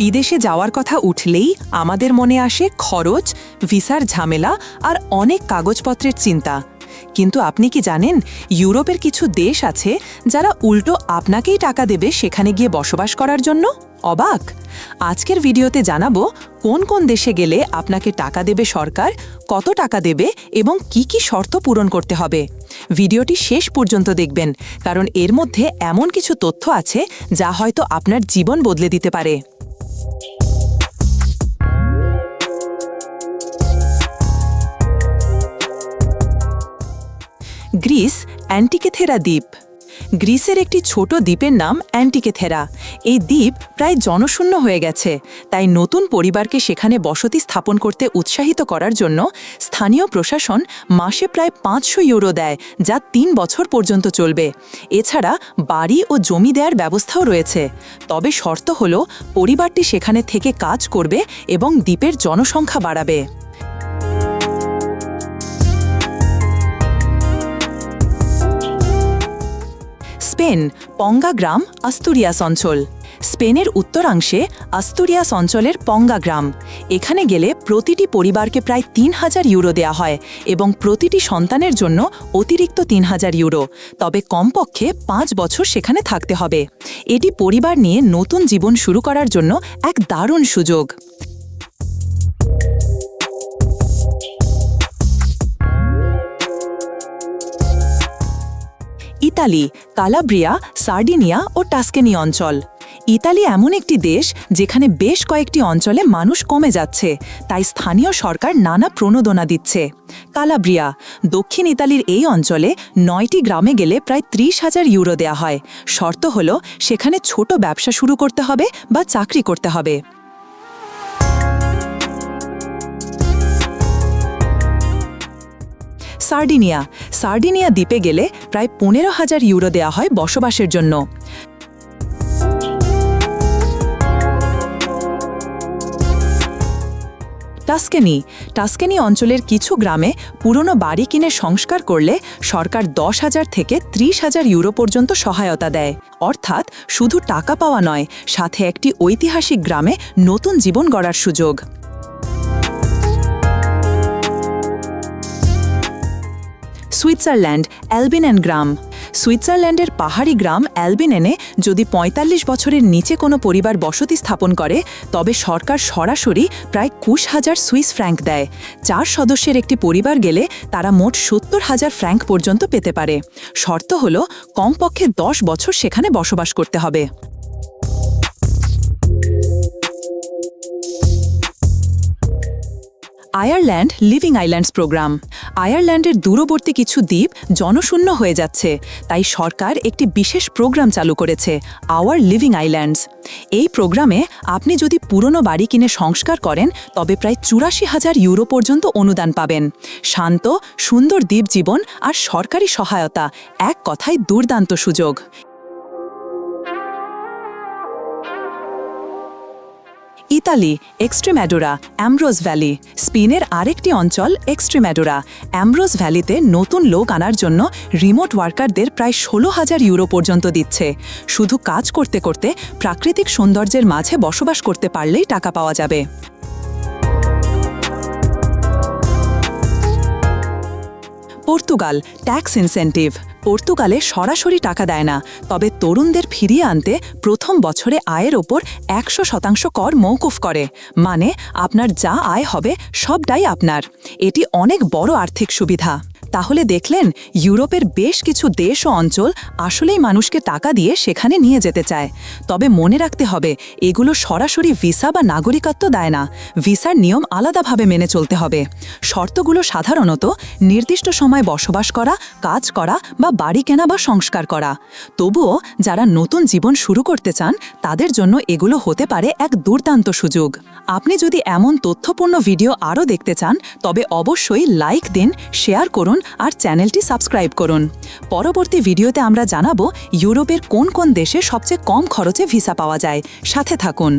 বিদেশে যাওয়ার কথা উঠলেই আমাদের মনে আসে খরচ, ভিসার ঝামেলা আর অনেক কাগজপত্রের চিন্তা। কিন্তু আপনি কি জানেন, ইউরোপের কিছু দেশ আছে যারা উল্টো আপনাকেই টাকা দেবে সেখানে গিয়ে বসবাস করার জন্য? অবাক! আজকের ভিডিওতে জানাব কোন কোন দেশে গেলে আপনাকে টাকা দেবে সরকার, কত টাকা দেবে এবং কি কি শর্ত পূরণ করতে হবে। ভিডিওটি শেষ পর্যন্ত দেখবেন, কারণ এর মধ্যে এমন কিছু তথ্য আছে যা হয়তো আপনার জীবন বদলে দিতে পারে। গ্রিস অ্যান্টিকেথেরা দ্বীপ। গ্রিসের একটি ছোট দ্বীপের নাম অ্যান্টিকেথেরা। এই দ্বীপ প্রায় জনশূন্য হয়ে গেছে, তাই নতুন পরিবারকে সেখানে বসতি স্থাপন করতে উৎসাহিত করার জন্য স্থানীয় প্রশাসন মাসে প্রায় পাঁচশো ইউরো দেয়, যা তিন বছর পর্যন্ত চলবে। এছাড়া বাড়ি ও জমি দেওয়ার ব্যবস্থাও রয়েছে। তবে শর্ত হল, পরিবারটি সেখানে থেকে কাজ করবে এবং দ্বীপের জনসংখ্যা বাড়াবে। স্পেন, পঙ্গা গ্রাম, আস্তুরিয়াস অঞ্চল। স্পেনের উত্তরাংশে আস্তুরিয়াস অঞ্চলের পঙ্গা গ্রাম। এখানে গেলে প্রতিটি পরিবারকে প্রায় তিন হাজার ইউরো দেয়া হয় এবং প্রতিটি সন্তানের জন্য অতিরিক্ত তিন হাজার ইউরো। তবে কমপক্ষে পাঁচ বছর সেখানে থাকতে হবে। এটি পরিবার নিয়ে নতুন জীবন শুরু করার জন্য এক দারুণ সুযোগ। ইতালি, কালাব্রিয়া, সার্ডিনিয়া ও টাস্কেনি অঞ্চল। ইতালি এমন একটি দেশ যেখানে বেশ কয়েকটি অঞ্চলে মানুষ কমে যাচ্ছে, তাই স্থানীয় সরকার নানা প্রণোদনা দিচ্ছে। কালাব্রিয়া, দক্ষিণ ইতালির এই অঞ্চলে নয়টি গ্রামে গেলে প্রায় ত্রিশ হাজার ইউরো দেয়া হয়। শর্ত হল, সেখানে ছোট ব্যবসা শুরু করতে হবে বা চাকরি করতে হবে। সার্ডিনিয়া। সার্ডিনিয়া দ্বীপে গেলে প্রায় পনেরো হাজার ইউরো দেওয়া হয় বসবাসের জন্য। টাস্কেনি। টাস্কেনি অঞ্চলের কিছু গ্রামে পুরনো বাড়ি কিনে সংস্কার করলে সরকার দশ হাজার থেকে ত্রিশ হাজার ইউরো পর্যন্ত সহায়তা দেয়। অর্থাৎ শুধু টাকা পাওয়া নয়, সাথে একটি ঐতিহাসিক গ্রামে নতুন জীবন গড়ার সুযোগ। সুইজারল্যান্ড অ্যালবিনেন গ্রাম। সুইজারল্যান্ডের পাহাড়ি গ্রাম অ্যালবিনেনে যদি ৪৫ বছরের নিচে কোনো পরিবার বসতি স্থাপন করে, তবে সরকার সরাসরি প্রায় কুশ হাজার সুইস ফ্র্যাঙ্ক দেয়। চার সদস্যের একটি পরিবার গেলে তারা মোট সত্তর হাজার ফ্র্যাঙ্ক পর্যন্ত পেতে পারে। শর্ত হল, কমপক্ষে দশ বছর সেখানে বসবাস করতে হবে। Ireland living islands programme. আয়ারল্যান্ডের দূরবর্তী কিছু দ্বীপ জনশূন্য হয়ে যাচ্ছে, তাই সরকার একটি বিশেষ প্রোগ্রাম চালু করেছে, আওয়ার লিভিং আইল্যান্ডস। এই প্রোগ্রামে আপনি যদি পুরনো বাড়ি কিনে সংস্কার করেন, তবে প্রায় চুরাশি হাজার ইউরো পর্যন্ত অনুদান পাবেন। শান্ত, সুন্দর দ্বীপ জীবন আর সরকারি সহায়তা, এক কথায় দুর্দান্ত সুযোগ। Italy Extremadura Ambroz valley. স্পেনের আরেকটি অঞ্চল এক্সট্রিম্যাডোরা অ্যামব্রোজ ভ্যালিতে নতুন লোক আনার জন্য রিমোট ওয়ার্কারদের প্রায় ষোলো হাজার ইউরো পর্যন্ত দিচ্ছে। শুধু কাজ করতে করতে প্রাকৃতিক সৌন্দর্যের মাঝে বসবাস করতে পারলেই টাকা পাওয়া যাবে। Portugal tax incentive. পর্তুগালে সরাসরি টাকা দেয় না, তবে তরুণদের ফিরিয়ে আনতে প্রথম বছরে আয়ের ওপর একশো শতাংশ কর মৌকুফ করে মানে আপনার যা আয় হবে সবটাই আপনার। এটি অনেক বড় আর্থিক সুবিধা। তাহলে দেখলেন, ইউরোপের বেশ কিছু দেশ ও অঞ্চল আসলেই মানুষকে টাকা দিয়ে সেখানে নিয়ে যেতে চায়। তবে মনে রাখতে হবে, এগুলো সরাসরি ভিসা বা নাগরিকত্ব দেয় না। ভিসার নিয়ম আলাদাভাবে মেনে চলতে হবে। শর্তগুলো সাধারণত নির্দিষ্ট সময় বসবাস করা, কাজ করা বা বাড়ি কেনা বা সংস্কার করা। তবুও যারা নতুন জীবন শুরু করতে চান, তাদের জন্য এগুলো হতে পারে এক দুর্দান্ত সুযোগ। আপনি যদি এমন তথ্যপূর্ণ ভিডিও আরও দেখতে চান, তবে অবশ্যই লাইক দিন, শেয়ার করুন আর চ্যানেলটি সাবস্ক্রাইব করুন। পরবর্তী ভিডিওতে আমরা জানাব ইউরোপের কোন কোন দেশে সবচেয়ে কম খরচে ভিসা পাওয়া যায়। সাথে থাকুন।